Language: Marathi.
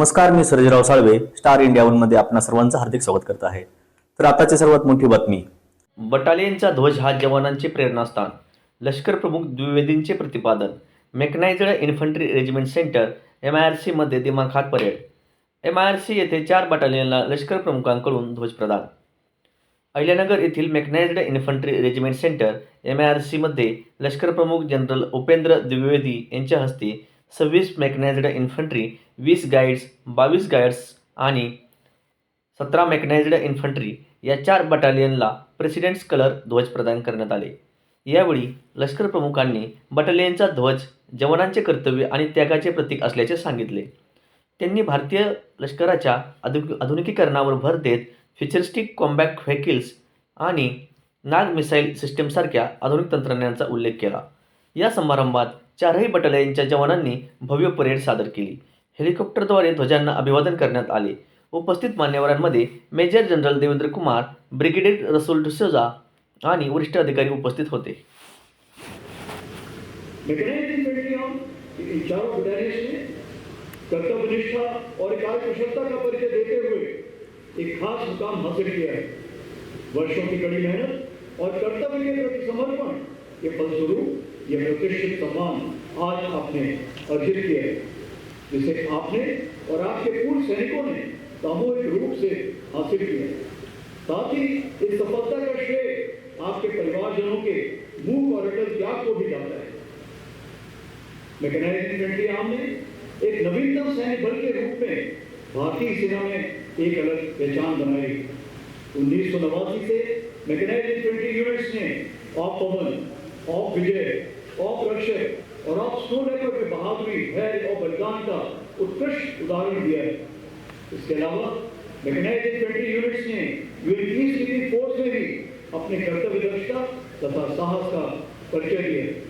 नमस्कार मी सर्जराव साळवे स्टार इंडिया वनमध्ये आपणा सर्वांचं हार्दिक स्वागत करत आहे. तर आताची सर्वात मोठी बातमी. बटालियनचा ध्वज हा जवानांचे प्रेरणास्थान. लष्कर प्रमुख द्विवेदींचे प्रतिपादन. Mechanised infantry regiment centre M I R सीमध्ये दिमाखात parade. M I R C येथे चार बटालियनला लष्कर प्रमुखांकडून ध्वज प्रदान. अहिल्यानगर येथील mechanised infantry regiment centre M I R सीमध्ये लष्कर प्रमुख जनरल उपेंद्र द्विवेदी यांच्या हस्ते सव्वीस मेकनायझड इन्फंट्री वीस गाईड्स बावीस गाईड्स आणि सतरा मेकनायझड इन्फंट्री या चार बटालियनला प्रेसिडेंट्स कलर ध्वज प्रदान करण्यात आले. यावेळी लष्कर प्रमुखांनी बटालियनचा ध्वज जवानांचे कर्तव्य आणि त्यागाचे प्रतीक असल्याचे सांगितले. त्यांनी भारतीय लष्कराच्या आधु आधुनिकीकरणावर भर देत फ्युचरिस्टिक कॉम्बॅक व्हेकिल्स आणि नाग मिसाईल सिस्टीमसारख्या आधुनिक तंत्रज्ञानाचा उल्लेख केला. या समारंभात चारही बटालियनच्या जवानांनी भव्य परेड सादर केली. हेलिकॉप्टरद्वारे ध्वजांना अभिवादन करण्यात आले. उपस्थित मान्यवरांमध्ये major general Devendra Kumar brigadier Rasool D'Souza आणि वरिष्ठ अधिकारी उपस्थित होते. और कार्यकुशलता का परिचय देते हुए एक खास मुकाम हासिल किया है। वर्षों की कड़ी मेहनत और कर्तव्य के प्रति समर्पण के फलस्वरूप यह प्रतिष्ठित सम्मान आज आपने अर्जित किया है। जिसे आपने और आपके पूर्व सैनिकों ने सामूहिक रूप से हासिल किया है। साथ ही इस सफलता का श्रेय आपके परिवारजनों के मूक और अटल त्याग को भी जाता है। मैकेनाइज्ड इन्फेंट्री आर्म ने एक नवीनतम सैन्य बल के रूप में भारतीय सेना में एक अलग पहचान बनाई उन्नीस सौ नवासी से मैकेनाइज्ड इन्फेंट्री यूनिट्स ने ऑफ़ पवन ऑफ़ विजय ऑफ़ रक्षक और ऑफ़ स्नो लेवल में बहादुरी, धैर्य और बलिदान का उत्कृष्ट उदाहरण दिया है। इसके अलावा मैकेनाइज्ड इन्फेंट्री यूनिट्स ने यूरोपीय पीस फोर्स में भी अपने कर्तव्य दक्षता तथा साहस का परिचय दिया है।